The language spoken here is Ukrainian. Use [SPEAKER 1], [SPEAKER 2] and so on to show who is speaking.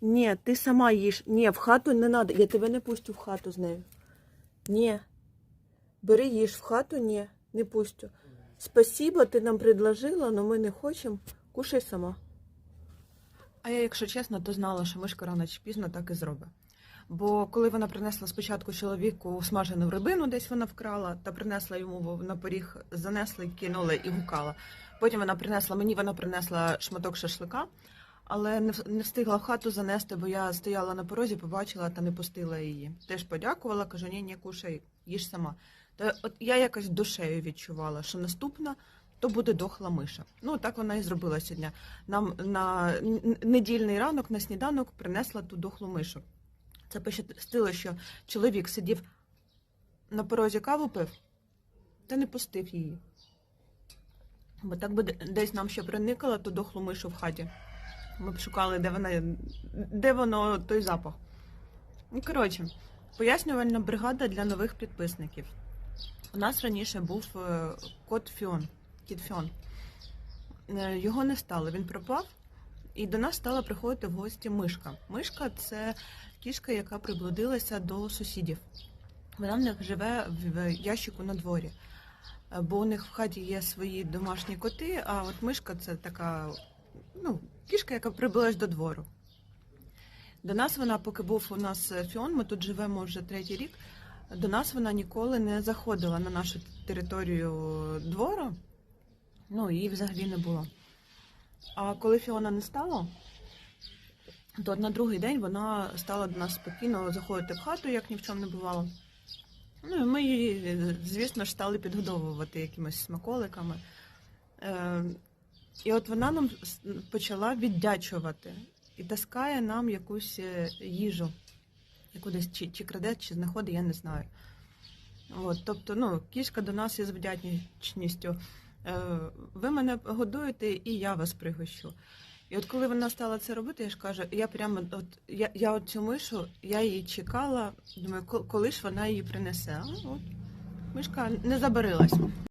[SPEAKER 1] Ні, ти сама їж. Ні, в хату не треба. Я тебе не пустю в хату з нею. Ні. Бери їж в хату, ні, не пустю. Спасибо, ти нам предложила, але ми не хочемо. Кушай сама. А я, якщо чесно, то знала, що мишка рано чи пізно так і зробить. Бо коли вона принесла спочатку чоловіку смажену рибину, десь вона вкрала, та принесла йому на поріг, занесла, кинула і гукала. Потім вона принесла мені, вона принесла шматок шашлика, але не, не встигла в хату занести, бо я стояла на порозі, побачила та не пустила її. Теж подякувала, кажу, ні, ні, кушай, їж сама. Та от я якось душею відчувала, що наступна то буде дохла миша. Ну так вона і зробила сьогодні. Нам на недільний ранок на сніданок принесла ту дохлу мишу. Це пощастило, що чоловік сидів на порозі каву пив та не пустив її. Бо так би десь нам ще проникала ту дохлу мишу в хаті. Ми б шукали, де вона, де воно той запах. Ну, коротше, пояснювальна бригада для нових підписників. У нас раніше був е, кот Фіон, кіт Фіон. Е, Його не стало, він пропав, і до нас стала приходити в гості мишка. Мишка це кішка, яка приблудилася до сусідів. Вона в них живе в ящику на дворі. Е, Бо у них в хаті є свої домашні коти, а от мишка це така ну, кішка, яка прибилась до двору. До нас вона, поки був у нас е, Фіон, ми тут живемо вже третій рік. До нас вона ніколи не заходила на нашу територію двору. Ну, її взагалі не було. А коли Фіона не стало, то на другий день вона стала до нас спокійно заходити в хату, як ні в чому не бувало. Ну і ми її, звісно ж, стали підгодовувати якимись смаколиками. І от вона нам почала віддячувати і таскає нам якусь е, їжу, яку десь чи, чи краде, чи знаходить, я не знаю. От, тобто, ну, кішка до нас із вдячністю. Е, ви мене годуєте, і я вас пригощу. І от коли вона стала це робити, я ж кажу, я прямо от я, я от цю мишу, я її чекала, думаю, коли ж вона її принесе. От, мишка не забарилась.